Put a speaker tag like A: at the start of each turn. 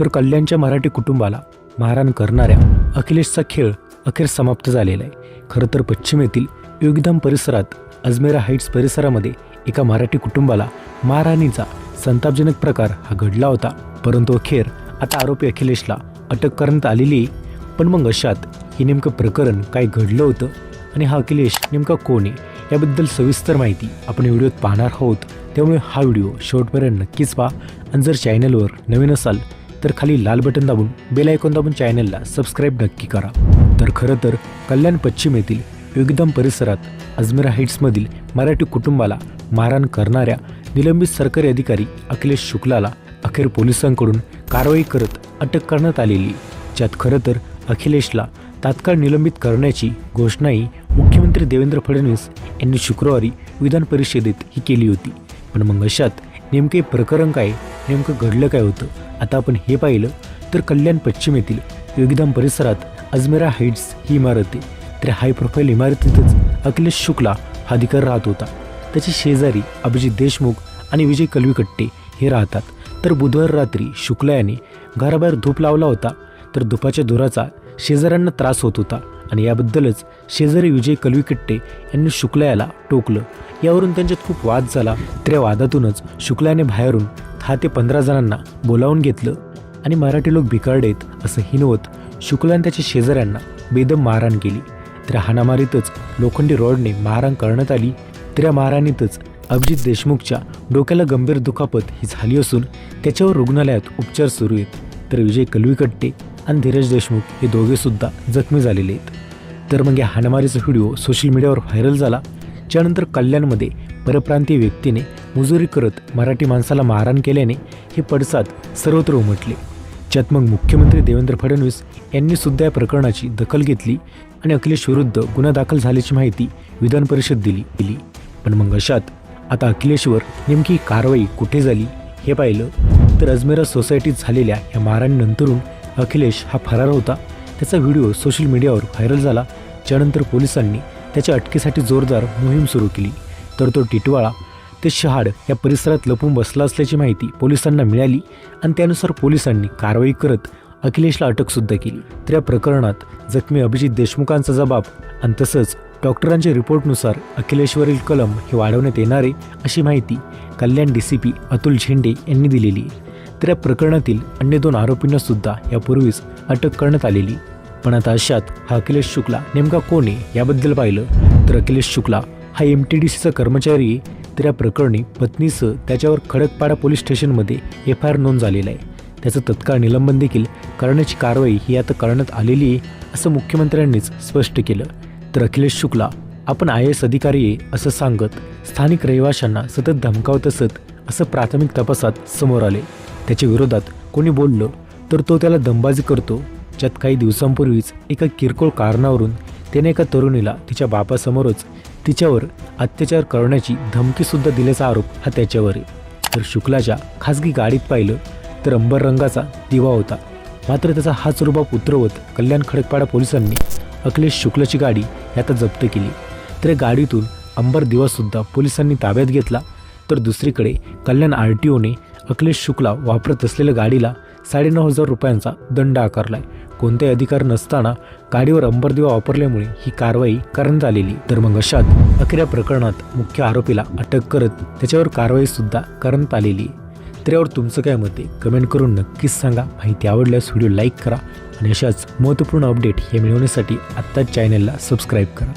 A: तर कल्याणच्या मराठी कुटुंबाला मारहाण करणाऱ्या अखिलेशचा खेळ अखेर समाप्त झालेला आहे. खरं तर पश्चिमेतील योगधाम परिसरात अजमेरा हाईट्स परिसरामध्ये एका मराठी कुटुंबाला मारहाणीचा संतापजनक प्रकार हा घडला होता. परंतु अखेर आता आरोपी अखिलेशला अटक करण्यात आलेली आहे. पण मग अशात हे नेमकं प्रकरण काय घडलं होतं आणि हा अखिलेश नेमका कोण आहे याबद्दल सविस्तर माहिती आपण व्हिडिओत पाहणार आहोत. त्यामुळे हा व्हिडिओ शेवटपर्यंत नक्कीच पहा. आणि जर चॅनलवर नवीन असाल तर खाली लाल बटन दाबून बेल आयकॉन दाबून चॅनलला सबस्क्राईब नक्की करा. तर खरं तर कल्याण पश्चिम येथील योगदाम परिसरात अजमेरा हाईट्समधील मराठी कुटुंबाला मारहाण करणाऱ्या निलंबित सरकारी अधिकारी अखिलेश शुक्लाला अखेर पोलिसांकडून कारवाई करत अटक करण्यात आलेली. ज्यात खरं तर अखिलेशला तात्काळ निलंबित करण्याची घोषणाही मुख्यमंत्री देवेंद्र फडणवीस यांनी शुक्रवारी विधान परिषदेत ही केली होती. पण मग अशात नेमके हे प्रकरण काय नेमकं घडलं काय होतं? आता आपण हे पाहिलं तर कल्याण पश्चिम येथील योगदान परिसरात अजमेरा हाईट्स ही इमारत आहे. तर हाय प्रोफाईल इमारतीतच अखिलेश शुक्ला हा अधिकार राहत होता. त्याचे शेजारी अभिजित देशमुख आणि विजय कलवीकट्टे हे राहतात. तर बुधवार रात्री शुक्ला याने घराबाहेर धूप लावला होता. तर धुपाच्या धुराचा शेजाऱ्यांना त्रास होत होता आणि याबद्दलच शेजारी विजय कलवीकट्टे यांनी शुक्ला याला टोकलं. यावरून त्यांच्यात खूप वाद झाला. तर या वादातूनच शुक्ला याने बाहेरून दहा ते पंधरा जणांना बोलावून घेतलं आणि मराठी लोक बिकारडेत असं हिनवत शुक्लाने त्याच्या शेजाऱ्यांना बेदम मारहाण केली. तर हाणामारीतच लोखंडी रॉडने मारहाण करण्यात आली. तर या मारहाणीतच अभिजित देशमुखच्या डोक्याला गंभीर दुखापत ही झाली असून त्याच्यावर रुग्णालयात उपचार सुरू आहेत. तर विजय कलवीकट्टे आणि धीरज देशमुख हे दोघेसुद्धा जखमी झालेले आहेत. तर मग या हाणामारीचा व्हिडिओ सोशल मीडियावर व्हायरल झाला. त्यानंतर कल्याणमध्ये परप्रांतीय व्यक्तीने मुजुरी करत मराठी माणसाला मारहाण केल्याने हे पडसाद सर्वत्र उमटले. ज्यात मग मुख्यमंत्री देवेंद्र फडणवीस यांनी सुद्धा या प्रकरणाची दखल घेतली आणि अखिलेश विरुद्ध गुन्हा दाखल झाल्याची माहिती विधान परिषद दिली दिली. पण मग अशात आता अखिलेशवर नेमकी कारवाई कुठे झाली हे पाहिलं तर अजमेरा सोसायटीत झालेल्या या मारहाणीनंतरून अखिलेश हा फरार होता. त्याचा व्हिडिओ सोशल मीडियावर व्हायरल झाला. त्यानंतर पोलिसांनी त्याच्या अटकेसाठी जोरदार मोहीम सुरू केली. तर तो टिटवाळा ते शहाड या परिसरात लपून बसला असल्याची माहिती पोलिसांना मिळाली आणि त्यानुसार पोलिसांनी कारवाई करत अखिलेशला अटकसुद्धा केली. तर या प्रकरणात जखमी अभिजित देशमुखांचा जबाब आणि तसंच डॉक्टरांच्या रिपोर्टनुसार अखिलेशवरील कलम हे वाढवण्यात येणार आहे अशी माहिती Kalyan D C P Atul Zende यांनी दिलेली. तर या प्रकरणातील अन्य दोन आरोपींना सुद्धा यापूर्वीच अटक करण्यात आलेली. पण आता अशात हा अखिलेश शुक्ला नेमका कोण आहे याबद्दल पाहिलं तर अखिलेश शुक्ला हा एम टी डी सीचा कर्मचारी हत्या प्रकरणी पत्नीसह त्याच्यावर खडकपाडा पोलीस स्टेशनमध्ये एफ आय आर नोंद झालेला आहे. त्याचं तत्काळ निलंबन देखील करण्याची कारवाई ही आता करण्यात आलेली आहे असं मुख्यमंत्र्यांनीच स्पष्ट केलं. तर अखिलेश शुक्ला आपण आय एस अधिकारी आहे असं सांगत स्थानिक रहिवाशांना सतत धमकावत असत असं प्राथमिक तपासात समोर आले त्याच्या विरोधात कोणी बोललं तर तो त्याला दंबाजी करतो. ज्यात काही दिवसांपूर्वीच एका किरकोळ कारणावरून त्याने एका तरुणीला तिच्या बापासमोरच तिच्यावर अत्याचार करण्याची धमकीसुद्धा दिल्याचा आरोप हा त्याच्यावर आहे. तर शुक्लाच्या खासगी गाडीत पाहिलं तर अंबर रंगाचा दिवा होता. मात्र त्याचा हाच रुबाब उतरवत कल्याण खडकपाडा पोलिसांनी अखिलेश शुक्लाची गाडी ही आता जप्त केली. तर या गाडीतून अंबर दिवासुद्धा पोलिसांनी ताब्यात घेतला. तर दुसरीकडे कल्याण आर टी ओने अखिलेश शुक्ला वापरत असलेल्या गाडीला साडेनऊ हजार रुपयांचा दंड आकारलाय. कोणताही अधिकार नसताना गाडीवर अंबरदिवा वापरल्यामुळे ही कारवाई करण्यात आलेली. तर मग अशात अखेर या प्रकरणात मुख्य आरोपीला अटक करत त्याच्यावर कारवाई सुद्धा करण्यात आलेली. तर यावर तुमचं काय मत आहे? कमेंट करून नक्कीच सांगा. माहिती आवडल्यास व्हिडिओ लाईक करा आणि अशाच महत्त्वपूर्ण अपडेट हे मिळवण्यासाठी आत्ताच चॅनलला सबस्क्राईब करा.